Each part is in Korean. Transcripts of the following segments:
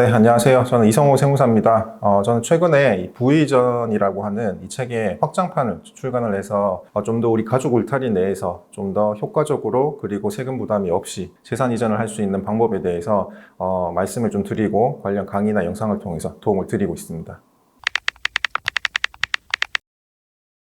네, 안녕하세요. 저는 이성호 세무사입니다. 어, 저는 최근에 이 부의전이라고 하는 이 책의 확장판을 출간을 해서 어, 좀더 우리 가족 울타리 내에서 좀 더 효과적으로 그리고 세금 부담이 없이 재산 이전을 할 수 있는 방법에 대해서 어, 말씀을 좀 드리고 관련 강의나 영상을 통해서 도움을 드리고 있습니다.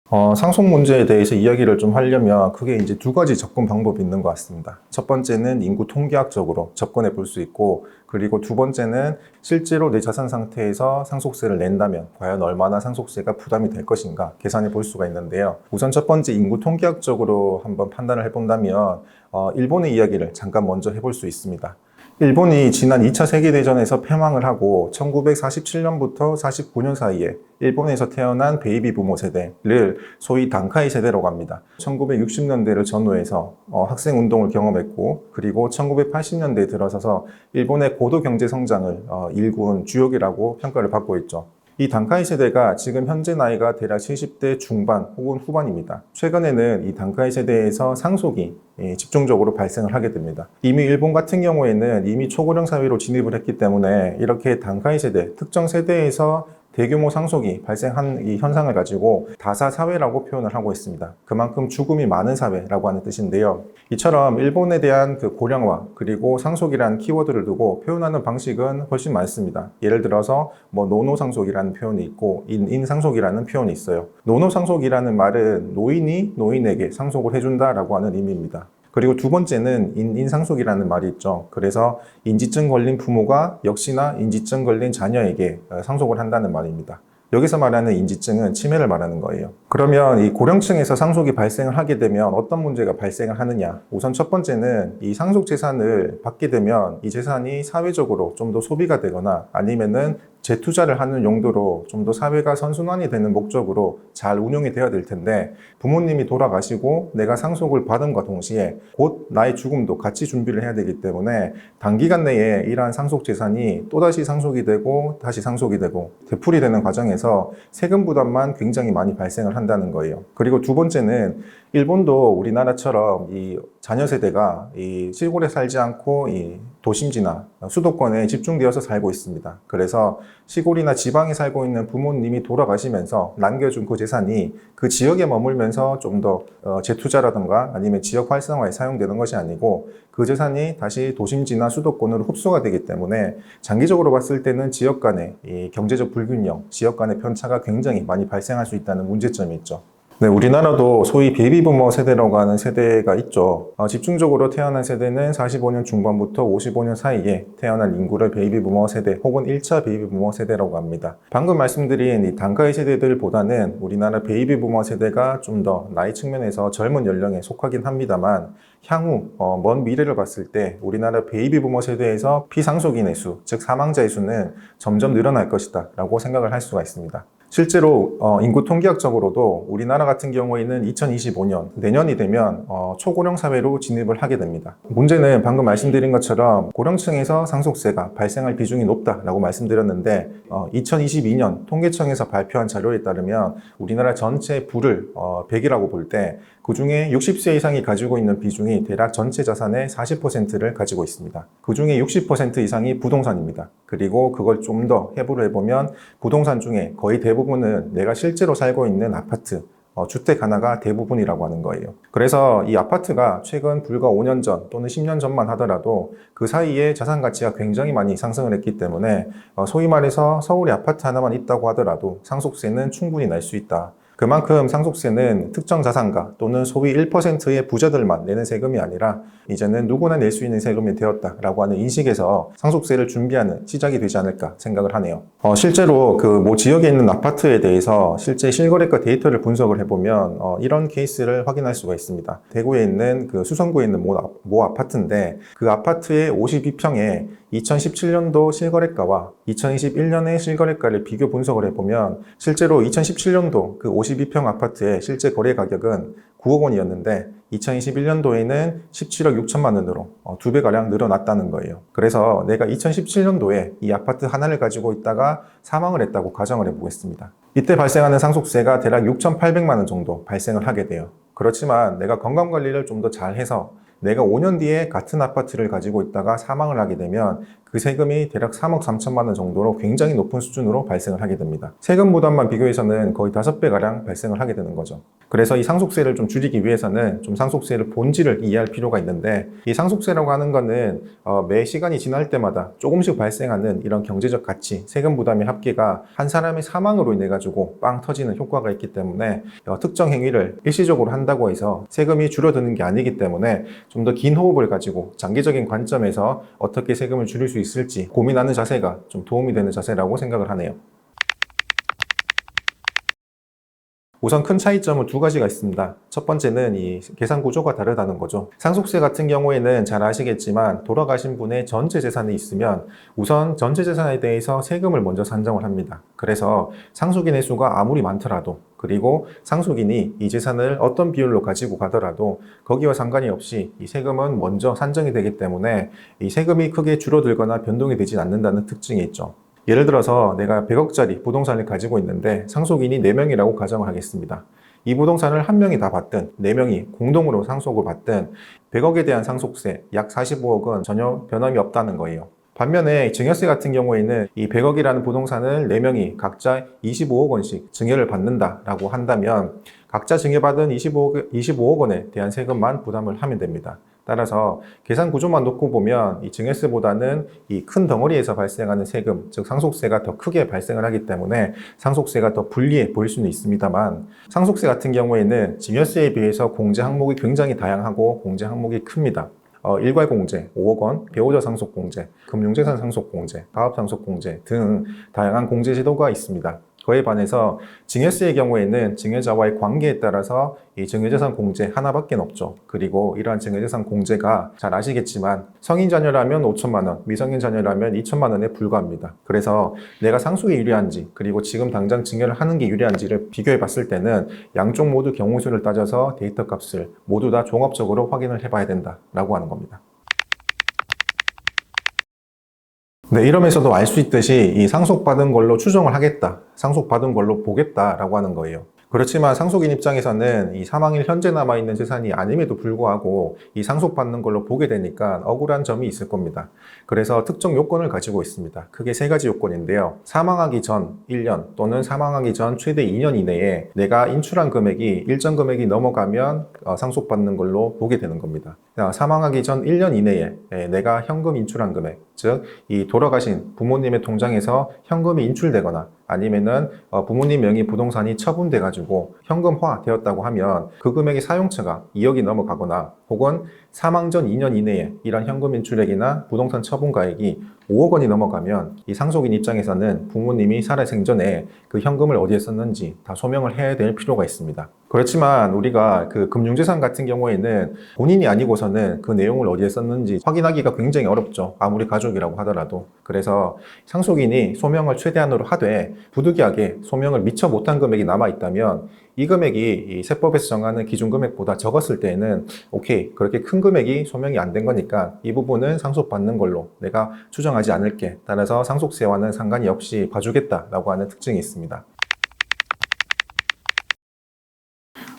어, 상속 문제에 대해서 이야기를 좀 하려면 그게 이제 두 가지 접근 방법이 있는 것 같습니다. 첫 번째는 인구 통계학적으로 접근해 볼 수 있고, 그리고 두 번째는 실제로 내 자산 상태에서 상속세를 낸다면 과연 얼마나 상속세가 부담이 될 것인가 계산해 볼 수가 있는데요. 우선 첫 번째 인구 통계학적으로 한번 판단을 해본다면, 어, 일본의 이야기를 잠깐 먼저 해볼 수 있습니다. 일본이 지난 2차 세계대전에서 패망을 하고 1947년부터 49년 사이에 일본에서 태어난 베이비 부모 세대를 소위 단카이 세대라고 합니다. 1960년대를 전후해서 어, 학생 운동을 경험했고 그리고 1980년대에 들어서서 일본의 고도 경제 성장을 어, 일군 주역이라고 평가를 받고 있죠. 이 단카이 세대가 지금 현재 나이가 대략 70대 중반 혹은 후반입니다. 최근에는 이 단카이 세대에서 상속이 예, 집중적으로 발생을 하게 됩니다. 이미 일본 같은 경우에는 이미 초고령 사회로 진입을 했기 때문에 이렇게 단카이 세대, 특정 세대에서 대규모 상속이 발생한 이 현상을 가지고 다사 사회라고 표현을 하고 있습니다. 그만큼 죽음이 많은 사회라고 하는 뜻인데요. 이처럼 일본에 대한 그 고령화 그리고 상속이라는 키워드를 두고 표현하는 방식은 훨씬 많습니다. 예를 들어서 뭐 노노 상속이라는 표현이 있고 인인 상속이라는 표현이 있어요. 노노 상속이라는 말은 노인이 노인에게 상속을 해준다라고 하는 의미입니다. 그리고 두 번째는 인, 인상속이라는 말이 있죠. 그래서 인지증 걸린 부모가 역시나 인지증 걸린 자녀에게 어, 상속을 한다는 말입니다. 여기서 말하는 인지증은 치매를 말하는 거예요. 그러면 이 고령층에서 상속이 발생을 하게 되면 어떤 문제가 발생을 하느냐? 우선 첫 번째는 이 상속 재산을 받게 되면 이 재산이 사회적으로 좀 더 소비가 되거나 아니면은 재투자를 하는 용도로 좀 더 사회가 선순환이 되는 목적으로 잘 운용이 되어야 될 텐데 부모님이 돌아가시고 내가 상속을 받음과 동시에 곧 나의 죽음도 같이 준비를 해야 되기 때문에 단기간 내에 이러한 상속 재산이 또다시 상속이 되고 다시 상속이 되고 되풀이 되는 과정에서 세금 부담만 굉장히 많이 발생을 한다는 거예요. 그리고 두 번째는 일본도 우리나라처럼 이 자녀 세대가 이 시골에 살지 않고 이 도심지나 수도권에 집중되어서 살고 있습니다. 그래서 시골이나 지방에 살고 있는 부모님이 돌아가시면서 남겨준 그 재산이 그 지역에 머물면서 좀 더 재투자라든가 아니면 지역 활성화에 사용되는 것이 아니고 그 재산이 다시 도심지나 수도권으로 흡수가 되기 때문에 장기적으로 봤을 때는 지역 간의 이 경제적 불균형, 지역 간의 편차가 굉장히 많이 발생할 수 있다는 문제점이 있죠. 네, 우리나라도 소위 베이비부머 세대라고 하는 세대가 있죠. 어, 집중적으로 태어난 세대는 45년 중반부터 55년 사이에 태어난 인구를 베이비부머 세대 혹은 1차 베이비부머 세대라고 합니다. 방금 말씀드린 이 단가의 세대들보다는 우리나라 베이비부머 세대가 좀 더 나이 측면에서 젊은 연령에 속하긴 합니다만 향후 어, 먼 미래를 봤을 때 우리나라 베이비부머 세대에서 피상속인의 수, 즉 사망자의 수는 점점 늘어날 것이다 라고 생각을 할 수가 있습니다. 실제로 어, 인구 통계학적으로도 우리나라 같은 경우에는 2025년 내년이 되면 어, 초고령 사회로 진입을 하게 됩니다. 문제는 방금 말씀드린 것처럼 고령층에서 상속세가 발생할 비중이 높다라고 말씀드렸는데 어, 2022년 통계청에서 발표한 자료에 따르면 우리나라 전체 부를 어, 100이라고 볼 때 그 중에 60세 이상이 가지고 있는 비중이 대략 전체 자산의 40%를 가지고 있습니다. 그 중에 60% 이상이 부동산입니다. 그리고 그걸 좀 더 해부를 해보면 부동산 중에 거의 대부분 은 내가 실제로 살고 있는 아파트, 어, 주택 하나가 대부분이라고 하는 거예요. 그래서 이 아파트가 최근 불과 5년 전 또는 10년 전만 하더라도 그 사이에 자산 가치가 굉장히 많이 상승을 했기 때문에 어, 소위 말해서 서울에 아파트 하나만 있다고 하더라도 상속세는 충분히 낼수 있다. 그만큼 상속세는 특정 자산가 또는 소위 1%의 부자들만 내는 세금이 아니라 이제는 누구나 낼 수 있는 세금이 되었다라고 하는 인식에서 상속세를 준비하는 시작이 되지 않을까 생각을 하네요. 어, 실제로 그 모 지역에 있는 아파트에 대해서 실제 실거래가 데이터를 분석을 해보면 어, 이런 케이스를 확인할 수가 있습니다. 대구에 있는 그 수성구에 있는 모, 아- 모 아파트인데 그 아파트의 52평에 2017년도 실거래가와 2021년의 실거래가를 비교 분석을 해보면 실제로 2017년도 그 52평 아파트의 실제 거래 가격은 9억 원이었는데 2021년도에는 17억 6천만 원으로 어, 두 배가량 늘어났다는 거예요. 그래서 내가 2017년도에 이 아파트 하나를 가지고 있다가 사망을 했다고 가정을 해보겠습니다. 이때 발생하는 상속세가 대략 6,800만 원 정도 발생을 하게 돼요. 그렇지만 내가 건강관리를 좀 더 잘해서 내가 5년 뒤에 같은 아파트를 가지고 있다가 사망을 하게 되면 그그 세금이 대략 3억 3천만 원 정도로 굉장히 높은 수준으로 발생을 하게 됩니다. 세금 부담만 비교해서는 거의 5배 가량 발생을 하게 되는 거죠. 그래서 이 상속세를 좀 줄이기 위해서는 좀 상속세를 본질을 이해할 필요가 있는데 이 상속세라고 하는 거는 어, 매 시간이 지날 때마다 조금씩 발생하는 이런 경제적 가치, 세금 부담의 합계가 한 사람의 사망으로 인해 가지고 빵 터지는 효과가 있기 때문에 어, 특정 행위를 일시적으로 한다고 해서 세금이 줄어드는 게 아니기 때문에 좀 더 긴 호흡을 가지고 장기적인 관점에서 어떻게 세금을 줄일 수 있을지 고민하는 자세가 좀 도움이 되는 자세라고 생각을 하네요. 우선 큰 차이점은 두 가지가 있습니다. 첫 번째는 이 계산 구조가 다르다는 거죠. 상속세 같은 경우에는 잘 아시겠지만 돌아가신 분의 전체 재산이 있으면 우선 전체 재산에 대해서 세금을 먼저 산정을 합니다. 그래서 상속인의 수가 아무리 많더라도 그리고 상속인이 이 재산을 어떤 비율로 가지고 가더라도 거기와 상관이 없이 이 세금은 먼저 산정이 되기 때문에 이 세금이 크게 줄어들거나 변동이 되지 않는다는 특징이 있죠. 예를 들어서 내가 100억짜리 부동산을 가지고 있는데 상속인이 4명이라고 가정을 하겠습니다. 이 부동산을 한 명이 다 받든 4명이 공동으로 상속을 받든 100억에 대한 상속세 약 45억은 전혀 변함이 없다는 거예요. 반면에 증여세 같은 경우에는 이 100억이라는 부동산을 4명이 각자 25억 원씩 증여를 받는다라고 한다면 각자 증여받은 25억, 25억 원에 대한 세금만 부담을 하면 됩니다. 따라서 계산 구조만 놓고 보면 이 증여세보다는 이 큰 덩어리에서 발생하는 세금, 즉 상속세가 더 크게 발생을 하기 때문에 상속세가 더 불리해 보일 수는 있습니다만 상속세 같은 경우에는 증여세에 비해서 공제 항목이 굉장히 다양하고 공제 항목이 큽니다. 어, 일괄 공제 5억 원, 배우자 상속 공제, 금융재산 상속 공제, 가업 상속 공제 등 다양한 공제 제도가 있습니다. 그에 반해서 증여세의 경우에는 증여자와의 관계에 따라서 이 증여재산 공제 하나밖에 없죠. 그리고 이러한 증여재산 공제가 잘 아시겠지만 성인 자녀라면 5천만 원, 미성인 자녀라면 2천만 원에 불과합니다. 그래서 내가 상속이 유리한지 그리고 지금 당장 증여를 하는 게 유리한지를 비교해 봤을 때는 양쪽 모두 경우수를 따져서 데이터 값을 모두 다 종합적으로 확인을 해봐야 된다라고 하는 겁니다. 네, 이러면서도 알 수 있듯이 이 상속받은 걸로 추정을 하겠다, 상속받은 걸로 보겠다라고 하는 거예요. 그렇지만 상속인 입장에서는 이 사망일 현재 남아있는 재산이 아님에도 불구하고 이 상속받는 걸로 보게 되니까 억울한 점이 있을 겁니다. 그래서 특정 요건을 가지고 있습니다. 크게 세 가지 요건인데요. 사망하기 전 1년 또는 사망하기 전 최대 2년 이내에 내가 인출한 금액이 일정 금액이 넘어가면 어, 상속받는 걸로 보게 되는 겁니다. 자, 사망하기 전 1년 이내에 예, 내가 현금 인출한 금액, 즉 이 돌아가신 부모님의 통장에서 현금이 인출되거나 아니면은 어, 부모님 명의 부동산이 처분돼 가지고 현금화 되었다고 하면 그 금액의 사용처가 2억이 넘어가거나 혹은 사망 전 2년 이내에 이런 현금 인출액이나 부동산 처분 가액이 5억 원이 넘어가면 이 상속인 입장에서는 부모님이 살아생전에 그 현금을 어디에 썼는지 다 소명을 해야 될 필요가 있습니다. 그렇지만 우리가 그 금융재산 같은 경우에는 본인이 아니고서는 그 내용을 어디에 썼는지 확인하기가 굉장히 어렵죠. 아무리 가족이라고 하더라도. 그래서 상속인이 소명을 최대한으로 하되 부득이하게 소명을 미처 못한 금액이 남아있다면 이 금액이 이 세법에서 정하는 기준 금액보다 적었을 때에는 오케이 그렇게 큰 금액이 소명이 안 된 거니까 이 부분은 상속받는 걸로 내가 추정하지 않을게 따라서 상속세와는 상관이 없이 봐주겠다라고 하는 특징이 있습니다.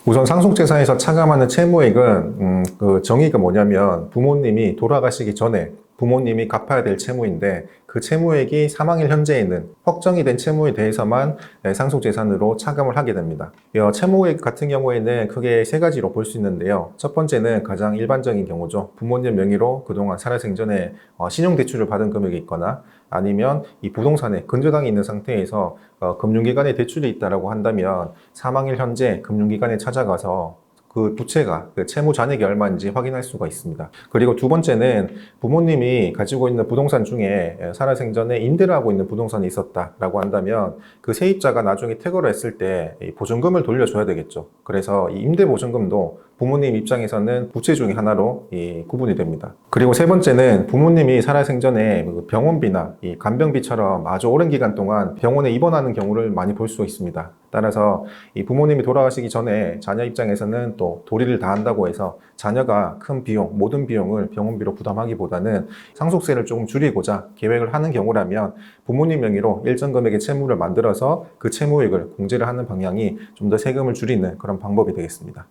우선 상속재산에서 차감하는 채무액은 음, 그 정의가 뭐냐면 부모님이 돌아가시기 전에 부모님이 갚아야 될 채무인데 그 채무액이 사망일 현재에는 확정이 된 채무에 대해서만 네, 상속 재산으로 차감을 하게 됩니다. 이 채무액 같은 경우에는 크게 세 가지로 볼 수 있는데요. 첫 번째는 가장 일반적인 경우죠. 부모님 명의로 그동안 살아생전에 어, 신용대출을 받은 금액이 있거나 아니면 이 부동산에 근저당이 있는 상태에서 어, 금융기관에 대출이 있다라고 한다면 사망일 현재 금융기관에 찾아가서 그 부채가 그 채무 잔액이 얼마인지 확인할 수가 있습니다. 그리고 두 번째는 부모님이 가지고 있는 부동산 중에 살아생전에 임대를 하고 있는 부동산이 있었다라고 한다면 그 세입자가 나중에 퇴거를 했을 때 보증금을 돌려줘야 되겠죠. 그래서 이 임대 보증금도 부모님 입장에서는 부채 중의 하나로 이 구분이 됩니다. 그리고 세 번째는 부모님이 살아생전에 그 병원비나 이 간병비처럼 아주 오랜 기간 동안 병원에 입원하는 경우를 많이 볼 수 있습니다. 따라서 이 부모님이 돌아가시기 전에 자녀 입장에서는 또 도리를 다한다고 해서 자녀가 큰 비용, 모든 비용을 병원비로 부담하기보다는 상속세를 조금 줄이고자 계획을 하는 경우라면 부모님 명의로 일정 금액의 채무를 만들어서 그 채무액을 공제를 하는 방향이 좀 더 세금을 줄이는 그런 방법이 되겠습니다.